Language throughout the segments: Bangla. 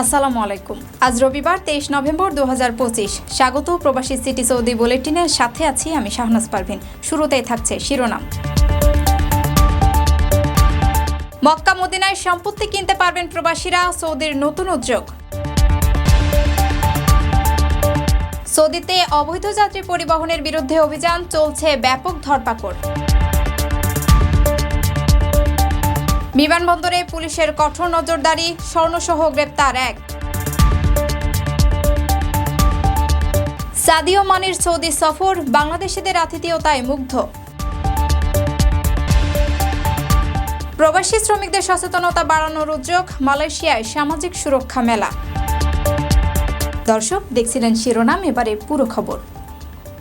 আসসালামু আলাইকুম। আজ রবিবার, তেইশ নভেম্বর দুহাজার পঁচিশ। স্বাগত প্রবাসী সিটি সৌদি বুলেটিনের সাথে আছি আমি শাহনাজ পারভিন। শুরুতেই থাকছে শিরোনাম। মক্কা মদিনায় সম্পত্তি কিনতে পারবেন প্রবাসীরা সৌদির নতুন উদ্যোগ। সৌদিতে অবৈধ যাত্রী পরিবহনের বিরুদ্ধে অভিযান চলছে ব্যাপক ধরপাকড়। বিমানবন্দরে পুলিশের কঠোর নজরদারি, স্বর্ণসহ গ্রেপ্তার এক। সাদিও মানির সৌদি সফর বাংলাদেশিদের আতিথেয়তায় মুগ্ধ। প্রবাসী শ্রমিকদের সচেতনতা বাড়ানোর উদ্যোগ মালয়েশিয়ায় সামাজিক সুরক্ষা মেলা। দর্শক, দেখছিলেন শিরোনাম, এবারে পুরো খবর।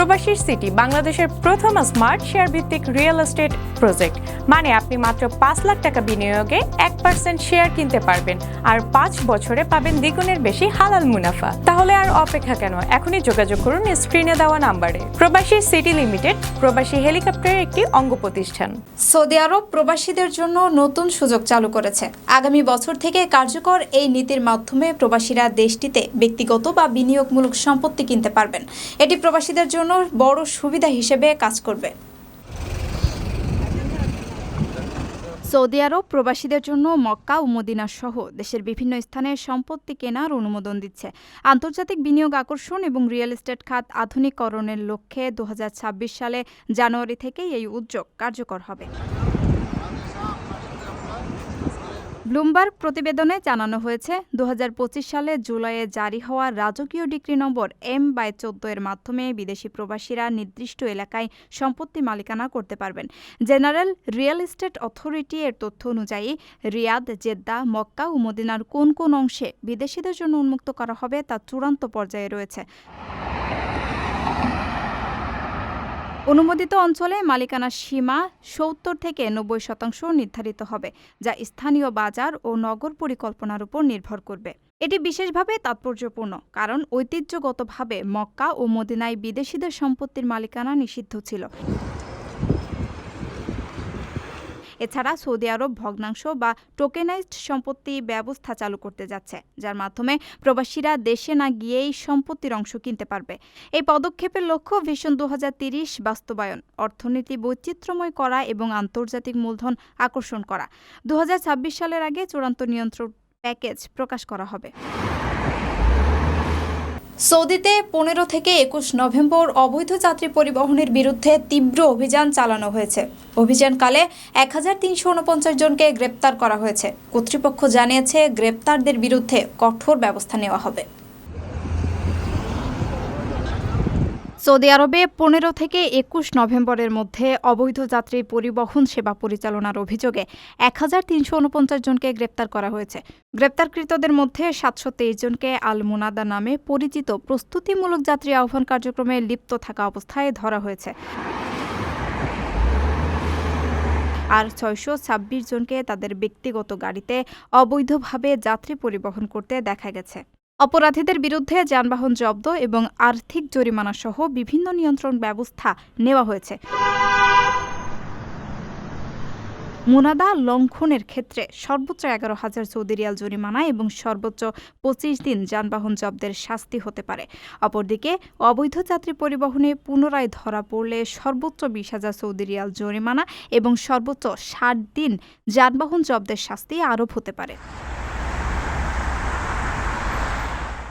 প্রবাসীর সিটি বাংলাদেশের প্রথম স্মার্ট শেয়ার ভিত্তিক রিয়েল এস্টেট প্রজেক্ট। মানে আপনি মাত্র পাঁচ লাখ টাকা বিনিয়োগে এক পার্সেন্ট শেয়ার কিনতে পারবেন আর পাঁচ বছরে পাবেন দ্বিগুণের বেশি হালাল মুনাফা। তাহলে আর অপেক্ষা কেন? এখনই যোগাযোগ করুন স্ক্রিনে দেওয়া নাম্বারে। প্রবাসী সিটি লিমিটেড, প্রবাসী হেলিকপ্টারের একটি অঙ্গ প্রতিষ্ঠান। সৌদি আরব প্রবাসীদের জন্য নতুন সুযোগ চালু করেছে। আগামী বছর থেকে কার্যকর এই নীতির মাধ্যমে প্রবাসীরা দেশটিতে ব্যক্তিগত বা বিনিয়োগমূলক সম্পত্তি কিনতে পারবেন। এটি প্রবাসীদের জন্য বড় সুবিধা হিসেবে কাজ করবে। সৌদি আরব প্রবাসীদের জন্য মক্কা ও মদিনা সহ দেশের বিভিন্ন স্থানে সম্পত্তি কেনার অনুমোদন দিচ্ছে। আন্তর্জাতিক বিনিয়োগ আকর্ষণ এবং রিয়েল এস্টেট খাত আধুনিকরণের লক্ষ্যে দু হাজার ছাব্বিশ সালে জানুয়ারি থেকেই এই উদ্যোগ কার্যকর হবে। ব্লুমবার্গ প্রতিবেদনে জানানো হয়েছে দু হাজার পঁচিশ সালে জুলাইয়ে জারি হওয়া রাজকীয় ডিগ্রি নম্বর এম বাই চোদ্দ এর মাধ্যমে বিদেশি প্রবাসীরা নির্দিষ্ট এলাকায় সম্পত্তি মালিকানা করতে পারবেন। জেনারেল রিয়েল এস্টেট অথরিটি এর তথ্য অনুযায়ী, রিয়াদ, জেদ্দা, মক্কা ও মদিনার কোন কোন অংশে বিদেশিদের জন্য উন্মুক্ত করা হবে তা চূড়ান্ত পর্যায়ে রয়েছে। অনুমোদিত অঞ্চলে মালিকানার সীমা সত্তর থেকে নব্বই শতাংশ নির্ধারিত হবে, যা স্থানীয় বাজার ও নগর পরিকল্পনার উপর নির্ভর করবে। এটি বিশেষভাবে তাৎপর্যপূর্ণ, কারণ ঐতিহ্যগতভাবে মক্কা ও মদিনায় বিদেশিদের সম্পত্তির মালিকানা নিষিদ্ধ ছিল। এছাড়া সৌদি আরব ভগ্নাংশ বা টোকেনাইজড সম্পত্তি ব্যবস্থা চালু করতে যাচ্ছে, যার মাধ্যমে প্রবাসীরা দেশে না গিয়েই সম্পত্তির অংশ কিনতে পারবে। এই পদক্ষেপের লক্ষ্য ভিশন দু বাস্তবায়ন, অর্থনীতি বৈচিত্র্যময় করা এবং আন্তর্জাতিক মূলধন আকর্ষণ করা। দু হাজার ছাব্বিশ সালের আগে চূড়ান্ত নিয়ন্ত্রণ প্যাকেজ প্রকাশ করা হবে। সৌদিতে পনেরো থেকে একুশ নভেম্বর অবৈধ যাত্রী পরিবহনের বিরুদ্ধে তীব্র অভিযান চালানো হয়েছে। অভিযানকালে এক হাজার তিনশো উনপঞ্চাশ জনকে গ্রেপ্তার করা হয়েছে। কর্তৃপক্ষ জানিয়েছে, গ্রেপ্তারদের বিরুদ্ধে কঠোর ব্যবস্থা নেওয়া হবে। সৌদি আরবে পনেরো থেকে একুশ নভেম্বরের মধ্যে অবৈধ যাত্রী পরিবহন সেবা পরিচালনার অভিযোগে এক হাজার তিনশো উনপঞ্চাশ জনকে গ্রেপ্তার করা হয়েছে। গ্রেপ্তারকৃতদের মধ্যে সাতশো তেইশ জনকে আল মুনাদা নামে পরিচিত প্রস্তুতিমূলক যাত্রী আহ্বান কার্যক্রমে লিপ্ত থাকা অবস্থায় ধরা হয়েছে। আর ছয়শো ছাব্বিশ জনকে তাদের ব্যক্তিগত গাড়িতে অবৈধভাবে যাত্রী পরিবহন করতে দেখা গেছে। অপরাধীদের বিরুদ্ধে যানবাহন জব্দ এবং আর্থিক জরিমানা সহ বিভিন্ন নিয়ন্ত্রণ ব্যবস্থা নেওয়া হয়েছে। মুনাদা লঙ্ঘনের ক্ষেত্রে সর্বোচ্চ এগারো হাজার সৌদি রিয়াল জরিমানা এবং সর্বোচ্চ পঁচিশ দিন যানবাহন জব্দের শাস্তি হতে পারে। অপরদিকে অবৈধ যাত্রী পরিবহনে পুনরায় ধরা পড়লে সর্বোচ্চ বিশ হাজার সৌদি রিয়াল জরিমানা এবং সর্বোচ্চ ষাট দিন যানবাহন জব্দের শাস্তি আরোপ হতে পারে।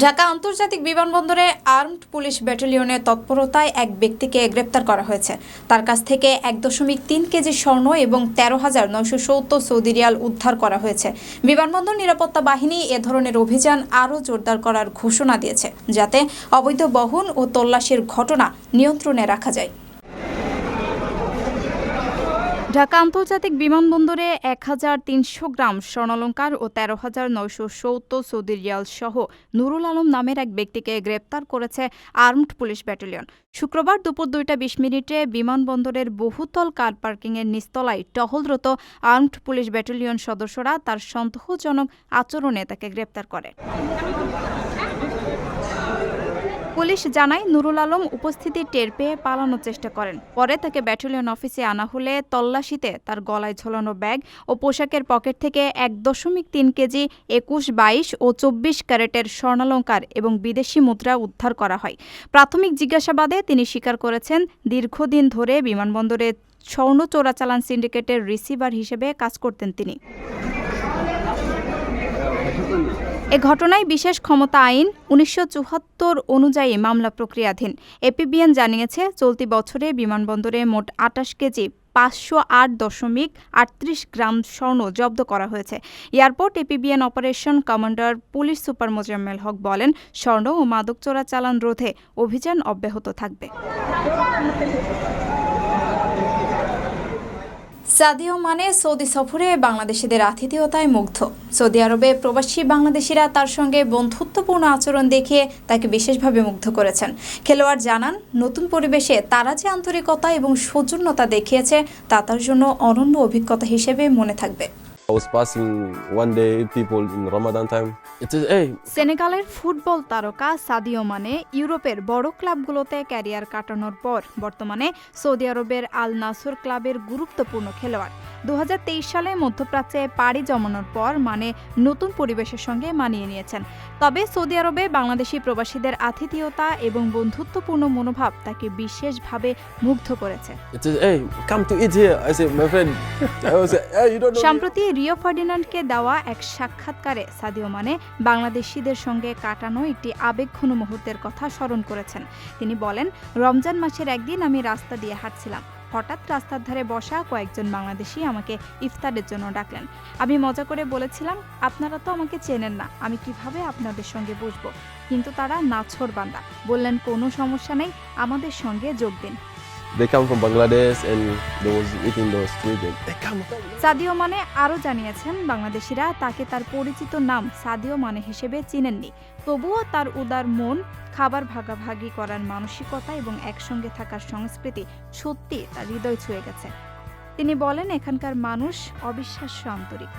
ঢাকা আন্তর্জাতিক বিমানবন্দরে আর্মড পুলিশ ব্যাটালিয়নের তৎপরতায় এক ব্যক্তিকে গ্রেপ্তার করা হয়েছে। তার কাছ থেকে এক দশমিক তিন কেজি স্বর্ণ এবং তেরো হাজার নয়শো সত্তর সৌদি রিয়াল উদ্ধার করা হয়েছে। বিমানবন্দর নিরাপত্তা বাহিনী এ ধরনের অভিযান আরও জোরদার করার ঘোষণা দিয়েছে, যাতে অবৈধ বহন ও তল্লাশির ঘটনা নিয়ন্ত্রণে রাখা যায়। ঢাকা আন্তর্জাতিক বিমানবন্দরে এক হাজার তিনশো গ্রাম স্বর্ণালঙ্কার ও তেরো হাজার নয়শো সত্তর সৌদি রিয়াল সহ নুরুল আলম নামের এক ব্যক্তিকে গ্রেপ্তার করেছে আর্মড পুলিশ ব্যাটালিয়ন। শুক্রবার দুপুর দুইটা বিশ মিনিটে বিমানবন্দরের বহুতল কার পার্কিংয়ের নিস্তলায় টহলরত আর্মড পুলিশ ব্যাটালিয়ন সদস্যরা তার সন্দেহজনক আচরণে তাকে গ্রেপ্তার করে। পুলিশ জানায়, নুরুল আলম উপস্থিতি টের পেয়ে পালানোর চেষ্টা করেন। পরে তাকে ব্যাটালিয়ন অফিসে আনা হলে তল্লাশিতে তার গলায় ঝোলানো ব্যাগ ও পোশাকের পকেট থেকে এক দশমিক তিন কেজি একুশ, বাইশ ও চব্বিশ ক্যারেটের স্বর্ণালঙ্কার এবং বিদেশি মুদ্রা উদ্ধার করা হয়। প্রাথমিক জিজ্ঞাসাবাদে তিনি স্বীকার করেছেন, দীর্ঘদিন ধরে বিমানবন্দরে স্বর্ণ চোরাচালান সিন্ডিকেটের রিসিভার হিসেবে কাজ করতেন তিনি। এ ঘটনায় বিশেষ ক্ষমতা আইন উনিশশো চুয়াত্তর অনুযায়ী মামলা প্রক্রিয়াধীন। এপিবিএন জানিয়েছে, চলতি বছরে বিমানবন্দরে মোট আটাশ কেজি পাঁচশো আট দশমিক আটত্রিশ গ্রাম স্বর্ণ জব্দ করা হয়েছে। Airport APBN operation commander police super Mozammel Haque বলেন, স্বর্ণ ও মাদক চোরাচালান রোধে অভিযান অব্যাহত থাকবে। সাদিও মানে সৌদি সফরে বাংলাদেশিদের আতিথেয়তায় মুগ্ধ। সৌদি আরবে প্রবাসী বাংলাদেশিরা তার সঙ্গে বন্ধুত্বপূর্ণ আচরণ দেখিয়ে তাকে বিশেষভাবে মুগ্ধ করেছেন। খেলোয়াড় জানান, নতুন পরিবেশে তারা যে আন্তরিকতা এবং সৌজন্যতা দেখিয়েছে, তা তার জন্য অনন্য অভিজ্ঞতা হিসেবে মনে থাকবে। I was passing one day people in Ramadan time. সেনেগালের ফুটবল তারকা সাদিও মানে ইউরোপের বড় ক্লাবগুলোতে ক্যারিয়ার কাটানোর পর, বর্তমানে সৌদি আরবের আল নাসুর ক্লাবের গুরুত্বপূর্ণ খেলোয়াড়। দু হাজার তেইশ সালে মধ্যপ্রাচ্যে পাড়ি জমানোর পর মানে নতুন পরিবেশের সঙ্গে মানিয়ে নিয়েছেন তবে সৌদি আরবে বাংলাদেশি প্রবাসীদের আতিথেয়তা এবং বন্ধুত্বপূর্ণ মনোভাব তাকে বিশেষভাবে মুগ্ধ করেছে it is hey, come to eat here. I said, my friend. I was like, hey, you don't know. me." সম্প্রতি রিও ফার্ডিনান্ডকে দেওয়া এক সাক্ষাৎকারে সাদিও মানে বাংলাদেশিদের সঙ্গে কাটানো একটি আবেগঘন মুহূর্তের কথা স্মরণ করেছেন তিনি বলেন রমজান মাসের একদিন আমি রাস্তা দিয়ে হাঁটছিলাম হঠাৎ রাস্তার ধারে বসা কয়েকজন বাংলাদেশি আমাকে ইফতারের জন্য ডাকলেন। আমি মজা করে বলেছিলাম, আপনারা তো আমাকে চেনেন না, আমি কীভাবে আপনাদের সঙ্গে বসবো? কিন্তু তারা নাছর বান্দা। বললেন, কোনো সমস্যা নেই, আমাদের সঙ্গে যোগ দিন। They come from Bangladesh and they was eating those street. They come, come. Sadio Mane আরও জানিয়েছেন বাংলাদেশিরা তাকে তার পরিচিত নাম সাদিও মানে হিসেবে চিনেননি তবুও তার উদার মন খাবার ভাগাভাগি করার মানসিকতা এবং একসঙ্গে থাকার সংস্কৃতি সত্যি তার হৃদয় ছুঁয়ে গেছে তিনি বলেন এখানকার মানুষ অবিশ্বাস্য আন্তরিক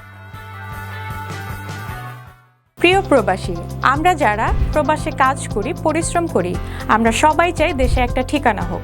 প্রিয় প্রবাসী আমরা যারা প্রবাসে কাজ করি পরিশ্রম করি আমরা সবাই চাই দেশে একটা ঠিকানা হোক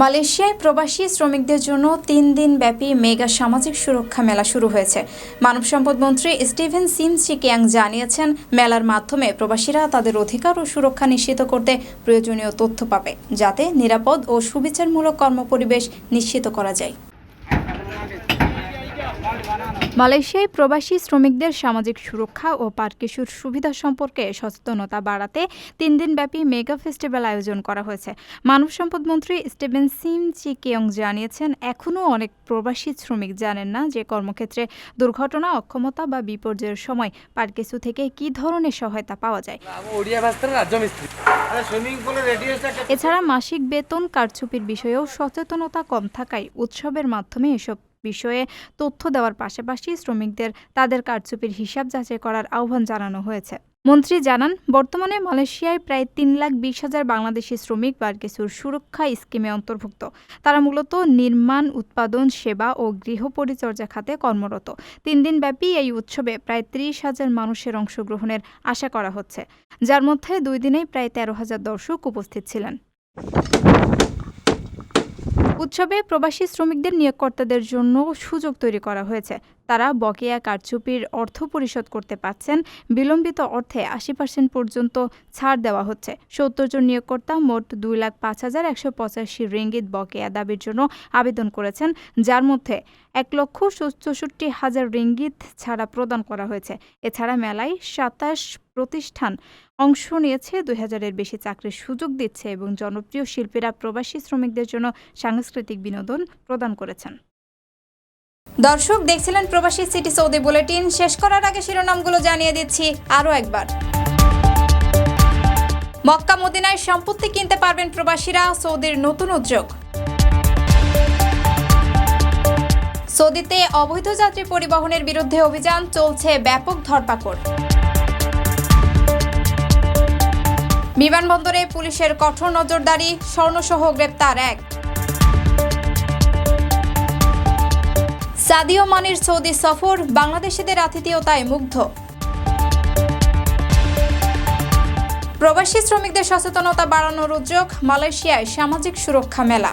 মালয়েশিয়ায় প্রবাসী শ্রমিকদের জন্য তিন দিন ব্যাপী মেগা সামাজিক সুরক্ষা মেলা শুরু হয়েছে। মানব সম্পদ মন্ত্রী স্টিভেন সিম সিকিয়াং জানিয়েছেন, মেলার মাধ্যমে প্রবাসীরা তাদের অধিকার ও সুরক্ষা নিশ্চিত করতে প্রয়োজনীয় তথ্য পাবে, যাতে নিরাপদ ও সুবিচারমূলক কর্মপরিবেশ নিশ্চিত করা যায়। মালয়েশিয়ায় প্রবাসী শ্রমিকদের সামাজিক সুরক্ষা ও পার্কিশুর সুবিধা সম্পর্কে সচেতনতা বাড়াতে তিন দিনব্যাপী মেগা ফেস্টিভ্যাল আয়োজন করা হয়েছে। মানব সম্পদ মন্ত্রী স্টিভেন সিম চি কেয়ং জানিয়েছেন এখনও অনেক প্রবাসী শ্রমিক জানেন না যে কর্মক্ষেত্রে দুর্ঘটনা অক্ষমতা বা বিপর্যয়ের সময় পার্কিশু থেকে কি ধরনের সহায়তা পাওয়া যায়? এছাড়া মাসিক বেতন কারচুপির বিষয়েও সচেতনতা কম থাকায় উৎসবের মাধ্যমে এসব বিষয়ে তথ্য দেওয়ার পাশাপাশি শ্রমিকদের তাদের কারচুপির হিসাব যাচাই করার আহ্বান জানানো হয়েছে। মন্ত্রী জানান, বর্তমানে মালয়েশিয়ায় প্রায় তিন লাখ বিশ হাজার বাংলাদেশি শ্রমিক বার্কেসুর সুরক্ষা স্কিমে অন্তর্ভুক্ত। তারা মূলত নির্মাণ, উৎপাদন, সেবা ও গৃহ পরিচর্যা খাতে কর্মরত। তিন দিন ব্যাপী এই উৎসবে প্রায় ত্রিশ হাজার মানুষের অংশগ্রহণের আশা করা হচ্ছে। যার মধ্যে দুই দিনেই প্রায় তেরো হাজার দর্শক উপস্থিত ছিলেন। উৎসবে প্রবাসী শ্রমিকদের নিয়োগকর্তাদের জন্য সুযোগ তৈরি করা হয়েছে। তারা বকেয়া কারচুপির অর্থ পরিশোধ করতে পারছেন, বিলম্বিত অর্থে আশি পার্সেন্ট পর্যন্ত ছাড় দেওয়া হচ্ছে। সত্তর জন নিয়োগকর্তা মোট দুই লাখ পাঁচ হাজার একশো পঁচাশি রিঙ্গিত বকেয়া দাবির জন্য আবেদন করেছেন, যার মধ্যে এক লক্ষ চৌষট্টি হাজার রিঙ্গিত ছাড়া প্রদান করা হয়েছে। এছাড়া মেলায় সাতাশ প্রতিষ্ঠান অংশ নিয়েছে। দুই হাজারের বেশি চাকরির সুযোগ দিচ্ছে এবং জনপ্রিয় শিল্পীরা প্রবাসী শ্রমিকদের জন্য সাংস্কৃতিক বিনোদন প্রদান করেছেন। দর্শক, দেখছিলেন প্রবাসী সিটি সৌদি বুলেটিন। শেষ করার আগে শিরোনামগুলো জানিয়ে দিচ্ছি আরও একবার। মক্কা মদিনায় সম্পত্তি কিনতে পারবেন প্রবাসীরা, সৌদির নতুন উদ্যোগ। সৌদিতে অবৈধ যাত্রী পরিবহনের বিরুদ্ধে অভিযান, চলছে ব্যাপক ধরপাকড়। বিমানবন্দরে পুলিশের কঠোর নজরদারি, স্বর্ণসহ গ্রেপ্তার এক। সাদিও মানির সৌদি সফর বাংলাদেশিদের আতিথেয়তায় মুগ্ধ। প্রবাসী শ্রমিকদের সচেতনতা বাড়ানোর উদ্যোগ মালয়েশিয়ায় সামাজিক সুরক্ষা মেলা।